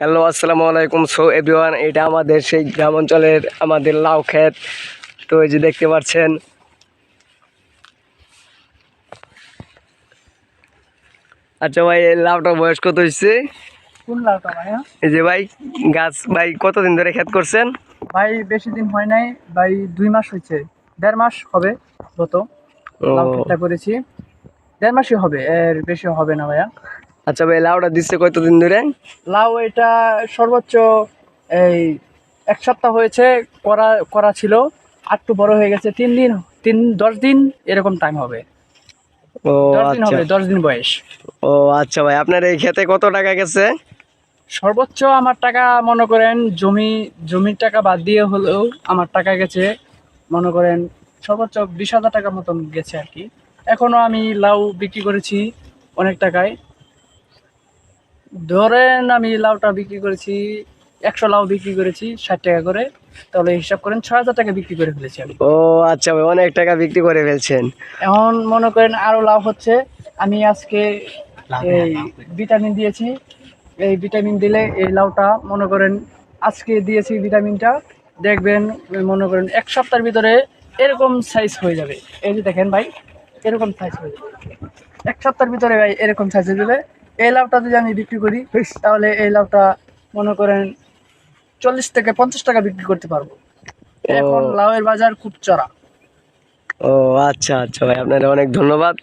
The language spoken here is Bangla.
হ্যালো আসসালামু আলাইকুম। সো এভরিওয়ান এটা আমাদের সেই গ্রাম অঞ্চলের আমাদের লাউ ক্ষেত। তো এই যে দেখতে পাচ্ছেন আচ্ছা ভাই এই লাউটার বয়স কত হয়েছে কোন লাউটা ভাইয়া এই যে ভাই গাছ ভাই কতদিন ধরে ক্ষেত করছেন? ভাই বেশি দিন হয় নাই ভাই দুই মাস হয়েছে দেড় মাস হবে গত লাউ ক্ষেতটা করেছি। দেড় মাসই হবে এর বেশি হবে না ভাইয়া। আচ্ছা ভাই লাউটা দিচ্ছে কতদিন ধরে? লাউ এটা সর্বোচ্চ এই এক সপ্তাহ হয়েছে করা করা ছিল। আটটু বড় হয়ে গেছে তিন দিন তিন দশ দিন এরকম টাইম হবে। ও দশ দিন আচ্ছা। হবে দশ দিন বয়স। ও আচ্ছা ভাই আপনার এই ক্ষেতে কত টাকা গেছে? সর্বোচ্চ আমার টাকা মনে করেন জমি জমির টাকা বাদ দিয়ে হলেও আমার টাকা গেছে। মনে করেন সর্বোচ্চ বিশ হাজার টাকা মতন গেছে আর কি। এখনও আমি লাউ বিক্রি করেছি অনেক টাকায়। ধরেন আমি লাউটা বিক্রি করেছি একশো লাউ বিক্রি করেছি ষাট টাকা করে। তাহলে হিসাব করেন ছয় হাজার টাকা বিক্রি করে ফেলেছি আমি। ও আচ্ছা ভাই অনেক টাকা বিক্রি করে ফেলছেন। এখন মনে করেন আরও লাভ হচ্ছে। আমি আজকে এই ভিটামিন দিয়েছি। এই ভিটামিন দিলে এই লাউটা মনে করেন আজকে দিয়েছি ভিটামিনটা। দেখবেন মনে করেন এক সপ্তাহের ভিতরে এরকম সাইজ হয়ে যাবে। এই যে দেখেন ভাই এরকম সাইজ হয়ে যাবে। এক সপ্তাহের ভিতরে ভাই এরকম সাইজ হয়ে যাবে। এই লাউটা যদি আমি বিক্রি করি তাহলে এই লাভটা মনে করেন চল্লিশ থেকে পঞ্চাশ টাকা বিক্রি করতে পারব। এখন লাউয়ের বাজার খুব চড়া। ও আচ্ছা আচ্ছা ভাই আপনার অনেক ধন্যবাদ।